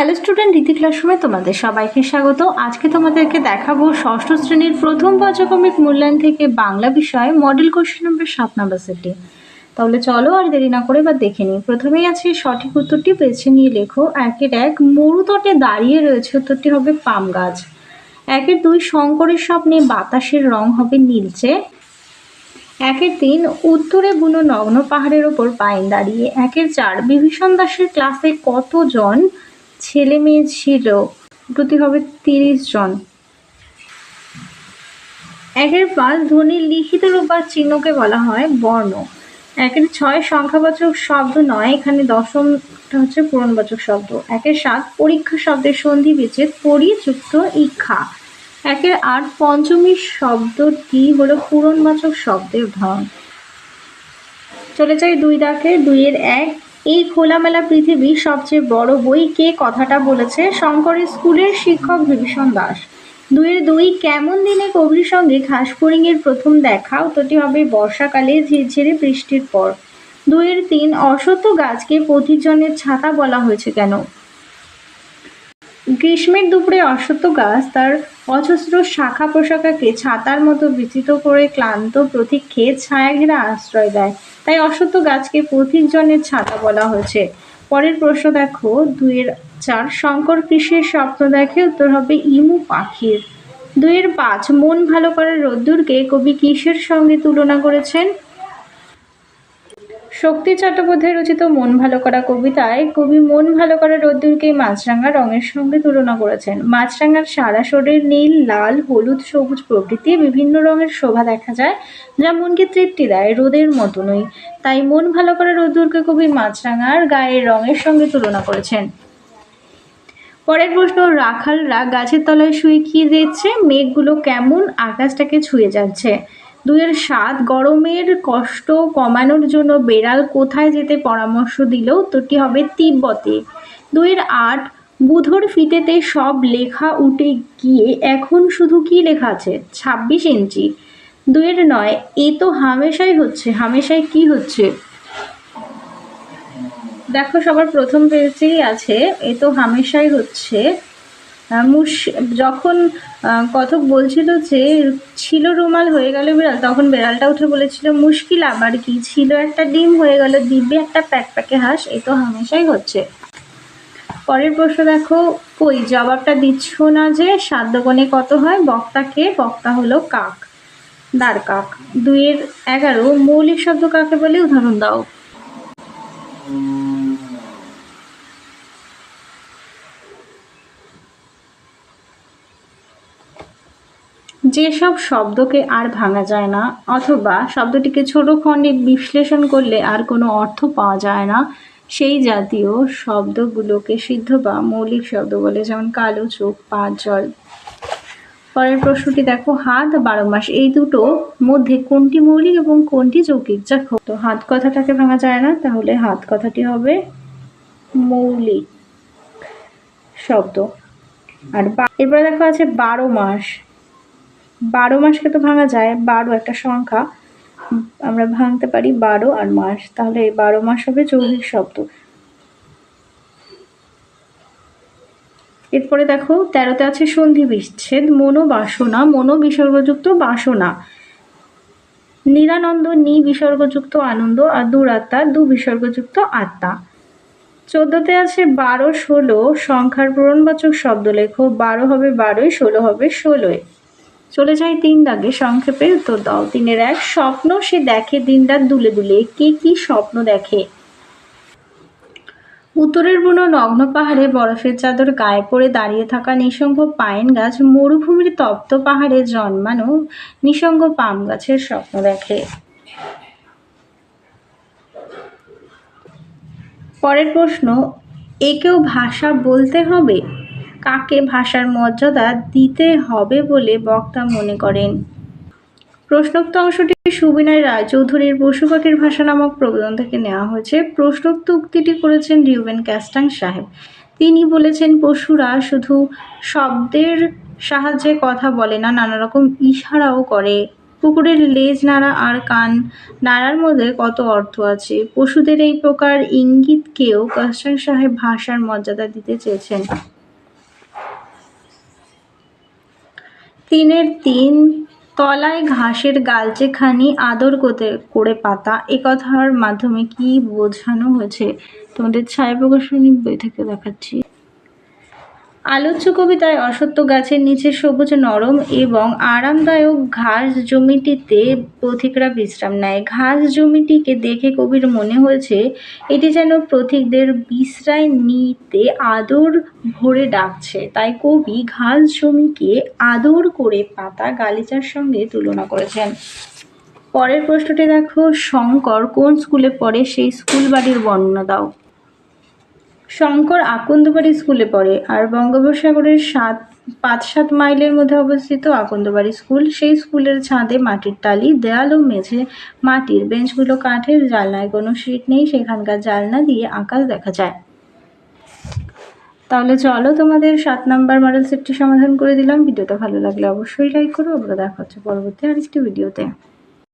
Hello student রীতি ক্লাসরুমে তোমাদের সবাইকে স্বাগত। আজকে তোমাদেরকে দেখাবো ষষ্ঠ শ্রেণির প্রথম পর্যক্রমিক মূল্যায়ন থেকে বাংলা বিষয় মডেল কোশ্চেন নম্বর সাত নম্বর সেটটি। তাহলে চলো আর দেরি না করে এবার দেখে নিই। প্রথমেই আছে, সঠিক উত্তরটি বেছে নিয়ে লেখো। একের এক মরুতটে দাঁড়িয়ে রয়েছে, উত্তরটি হবে পাম গাছ। একের দুই শঙ্করের স্বপ্নে বাতাসের রং হবে নীলচে। একের তিন উত্তরে বুনো নগ্ন পাহাড়ের ওপর পাইন দাঁড়িয়ে। একের চার বিভীষণ দাসের ক্লাসে কতজন ছেলে মেয়ে ছিল, দুটি হবে তিরিশ জন। একের পাঁচ ধ্বনির লিখিত রূপ বা চিহ্নকে বলা হয় বর্ণ। একের ছয় সংখ্যাবাচক শব্দ নয়, এখানে দশমটা হচ্ছে পূরণবাচক শব্দ। একের সাত পরীক্ষা শব্দের সন্ধি বিচ্ছেদ পরিযুক্ত ইক্ষা। একের আট পঞ্চমী শব্দটি হলো পূরণবাচক শব্দের উদাহরণ চলে যাই দুই দাকে দুইয়ের এক এই খোলামেলা পৃথিবীর সবচেয়ে বড় বই কে কথাটা বলেছে? শঙ্করের স্কুলের শিক্ষক বিভীষণ দাস। দুইয়ের দুই কেমন দিনে কবির সঙ্গে ঘাসফড়িংয়ের প্রথম দেখা? উত্তরটি হবে, বর্ষাকালে ঝিরঝিরে বৃষ্টির পর। দুইয়ের তিন অসত্য গাছকে পথিকজনের ছাতা বলা হয়েছে কেন? গ্রীষ্মের দুপুরে অশ্বত্থ গাছ তার অজস্র শাখা প্রশাখাকে ছাতার মতো বিচিত করে ক্লান্ত প্রতীক্ষে ছায়া ঘেরা আশ্রয় দেয়। তাই অশ্বত্থ গাছকে পথিকজনের ছাতা বলা হয়েছে। পরের প্রশ্ন দেখো, দুইয়ের চার শঙ্কর কৃষির স্বপ্ন দেখে উত্তর হবে ইমু পাখির। দুইয়ের পাঁচ মন ভালো করার রোদ্দুরকে কবি কিসের সঙ্গে তুলনা করেছেন? শক্তি চট্টোপাধ্যায় রচিত মন ভালো করা কবিতায় কবি মন ভালো করা রোদ্দুরকে মাছরাঙা রঙের সঙ্গে তুলনা করেছেন। মাছরাঙার সারা শরীর নীল, লাল, হলুদ, সবুজ প্রভৃতি বিভিন্ন রঙের শোভা দেখা যায়, যা মনকে তৃপ্তি দেয় রোদের মতনই। তাই মন ভালো করা রোদ্দুরকে কবি মাছরাঙার গায়ের রঙের সঙ্গে তুলনা করেছেন। পরের প্রশ্ন, রাখালরা গাছের তলায় শুয়ে কি দিচ্ছে মেঘগুলো কেমন? আকাশটাকে ছুঁয়ে যাচ্ছে। দুইয়ের সাত গরমের কষ্ট কমানোর জন্য বেড়াল কোথায় যেতে পরামর্শ দিল? উত্তরটি হবে তিব্বতে। দুইয়ের আট, বুধর ফিতেতে সব লেখা উঠে গিয়ে এখন শুধু কি লেখা আছে? ছাব্বিশ ইঞ্চি। দুইয়ের নয়, এ তো হামেশাই হচ্ছে। হামেশাই কি হচ্ছে? দেখো, সবার প্রথম পেজেই আছে, এ তো হামেশাই হচ্ছে। মুশ, যখন কথক বলছিল যে, ছিল রুমাল হয়ে গেল বিড়াল, তখন বিড়ালটা উঠে বলেছিল, মুশকিল, আবার কি ছিল একটা ডিম হয়ে গেল, দিব্যি একটা প্যাক প্যাকে হাঁস, এ তো হামেশাই হচ্ছে। পরের প্রশ্ন দেখো, কই, জবাবটা দিচ্ছ না যে সাত কত হয় বক্তাকে বক্তা হলো কাক। দাঁড় কাক। দুইয়ের এগারো, মৌলিক শব্দ কাকে বলে? উদাহরণ দাও। যেসব শব্দকে আর ভাঙা যায় না, অথবা শব্দটিকে ছোট খণ্ডে বিশ্লেষণ করলে আর কোনো অর্থ পাওয়া যায় না, সেই জাতীয় শব্দগুলোকে সিদ্ধ বা মৌলিক শব্দ বলে, যেমন কালো চোখ, পা, জল। পরের প্রশ্নটি দেখো, হাত বারো মাস, এই দুটো মধ্যে কোনটি মৌলিক এবং কোনটি যৌগিক? দেখো, তো হাত কথাটাকে ভাঙা যায় না, তাহলে হাত কথাটি হবে মৌলিক শব্দ। আর এরপরে দেখো আছে বারো মাস বারো মাসকে তো ভাঙা যায়, বারো একটা সংখ্যা। আমরা ভাঙতে পারি বারো আর মাস, তাহলে বারো মাস হবে যৌগিক শব্দ। এরপরে দেখো, তেরোতে আছে সন্ধি বিচ্ছেদ মনো বাসনা মনো বিসর্গযুক্ত বাসনা। নিরানন্দ নি বিসর্গযুক্ত আনন্দ, আর দুরাত্মা দু বিসর্গযুক্ত আত্মা। চোদ্দতে আছে বারো, ষোলো, সংখ্যার পূরণবাচক শব্দ লেখো বারো হবে বারোই, ষোলো হবে ষোলোয় চলে যাই তিন দাগে সংক্ষেপে। উত্তর দাও তিনের এক স্বপ্ন সে দেখে দিন দিনরাত দুলে দুলে, কে কি স্বপ্ন দেখে? উত্তরের বুনো নগ্ন পাহাড়ে বরফের চাদর গায়ে পড়ে দাঁড়িয়ে থাকা নিঃসঙ্গ পাইন গাছ মরুভূমির তপ্ত পাহাড়ে জন্মানো নিঃসঙ্গ পাম গাছের স্বপ্ন দেখে। পরের প্রশ্ন, একেও ভাষা বলতে হবে? কাকে ভাষার মর্যাদা দিতে হবে বলে বক্তা মনে করেন। প্রশ্নোক্ত অংশটি সুবিনয় রায়চৌধুরীর পশু পাখির ভাষা নামক প্রবন্ধ থেকে নেওয়া হয়েছে। প্রশ্নোক্ত উক্তিটি করেছেন রিউবেন ক্যাস্টাং সাহেব। তিনি বলেছেন, পশুরা শুধু শব্দের সাহায্যে কথা বলে না নানা রকম ইশারাও করে। পুকুরের লেজ, নাড়া আর কান, নাড়ার মধ্যে কত অর্থ আছে? পশুদের এই প্রকার ইঙ্গিতকেও কাস্টাং সাহেব ভাষার মর্যাদা দিতে চেয়েছেন। তিনের তিন তলায় ঘাসের গালচে খানি আদর করতে, করে পাতা। এ কথার মাধ্যমে কি বোঝানো হয়েছে? তোমাদের ছায়া প্রকাশনী বই থেকে দেখাচ্ছি। আলোচ্য কবিতায় অসত্য গাছের নিচে সবুজ নরম এবং আরামদায়ক ঘাস জমিটিতে পথিকরা বিশ্রাম নেয়। ঘাস জমিটিকে দেখে কবির মনে হয়েছে, এটি যেন পথিকদের বিশ্রায় নিতে আদর ভরে ডাকছে। তাই কবি ঘাস জমিকে আদর করে পাতা গালিচার সঙ্গে তুলনা করেছেন। পরের প্রশ্নটি দেখো, শঙ্কর কোন স্কুলে পড়ে? সেই স্কুল বাড়ির বর্ণনা দাও। শঙ্কর আকন্দবাড়ি স্কুলে পড়ে আর বঙ্গোপসাগরের সাত, পাঁচ, সাত মাইলের মধ্যে অবস্থিত আকন্দবাড়ি স্কুল, সেই স্কুলের ছাদে মাটির টালি, দেয়াল ও মেঝে মাটির বেঞ্চগুলো, কাঠের জানলায় কোনো সিট নেই, সেখানকার জানলা দিয়ে আকাশ দেখা যায়। তাহলে চলো তোমাদের সাত নাম্বার মডেল সেটটি সমাধান করে দিলাম। ভিডিওটা ভালো লাগলে অবশ্যই লাইক করো। আবার দেখা হচ্ছে পরবর্তী আরেকটি ভিডিওতে